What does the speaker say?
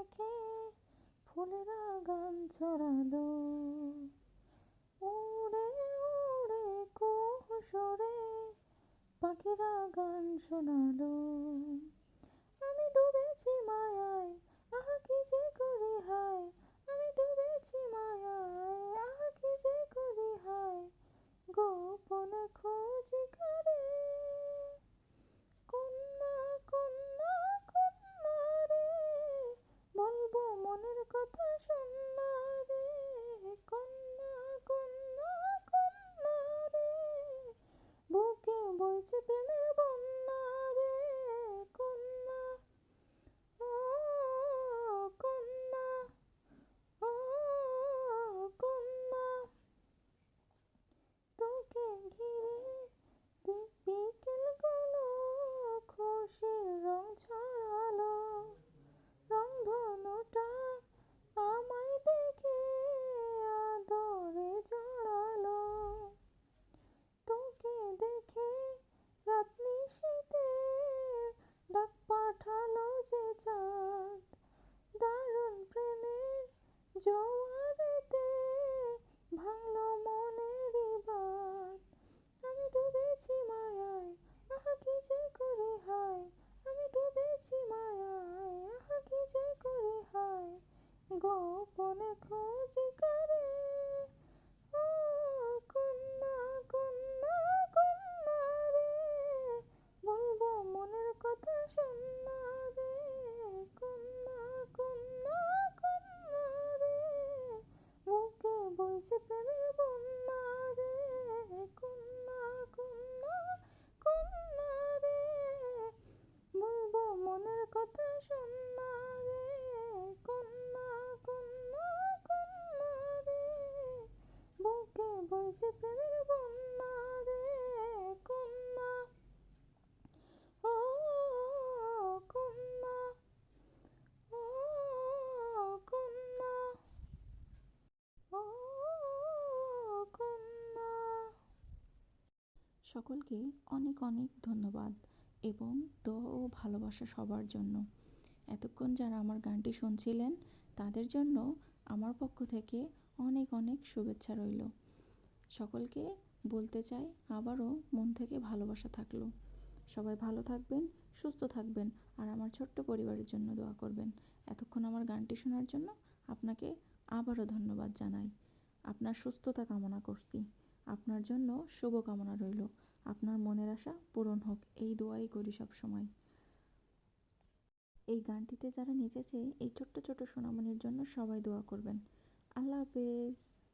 দেখে ফুলেরা গান ছড়ালো। উড়ে উড়ে কুহুসরে পাখিরা গান শোনালো। আমি ডুবেছি মায়ায় আহা কি যে করি হায় আমি ডুবেছি মায়ায় আহা কি যে করি হায় গোপনে খুঁজি করে কন্যা কন্যা কন্যা রে বলব মনের কথা শোনা রে কন্যা কন্যা কন্যা রে বুকে বইছে জোয়ারেতে ভাঙলো মনেরই বাঁধ আমি ডুবেছি মায়ায়, আহা কি যে করি হায়। আমি ডুবেছি মায়ায়, আহা কি যে করি হায়। গোপনে খোঁজ করে ও কন্যা কন্যা কন্যা রে বলব মনের কথা শোনা রে কন্যা কন্যা কন্যা রে বন্যা রে, কন্যা কন্যা কন্যা রে। বলব মনের কথা শোনা রে, কন্যা কন্যা কন্যা রে। বুকে প্রেমের বন্যা রে কন্যা ও কন্যা ও কন্যা ও কন্যা সকলকে অনেক অনেক ধন্যবাদ এবং দোয়া ও ভালোবাসা সবার জন্য। এতক্ষণ যারা আমার গানটি শুনছিলেন, তাদের জন্য আমার পক্ষ থেকে অনেক অনেক শুভেচ্ছা রইল। সকলকে বলতে চাই, আবারও মন থেকে ভালোবাসা থাকল। সবাই ভালো থাকবেন, সুস্থ থাকবেন আর আমার ছোট্ট পরিবারের জন্য দোয়া করবেন। এতক্ষণ আমার গানটি শোনার জন্য আপনাকে আবারও ধন্যবাদ জানাই। আপনার সুস্থতা কামনা করছি। আপনার জন্য শুভকামনা রইল। আপনার মনের আশা পূরণ হোক। এই দোয়াই করি সব সময় এই গানটিতে যারা নেচেছে, এই ছোট্ট ছোট্ট সোনামণির জন্য সবাই দোয়া করবেন। আল্লাহ হাফেজ।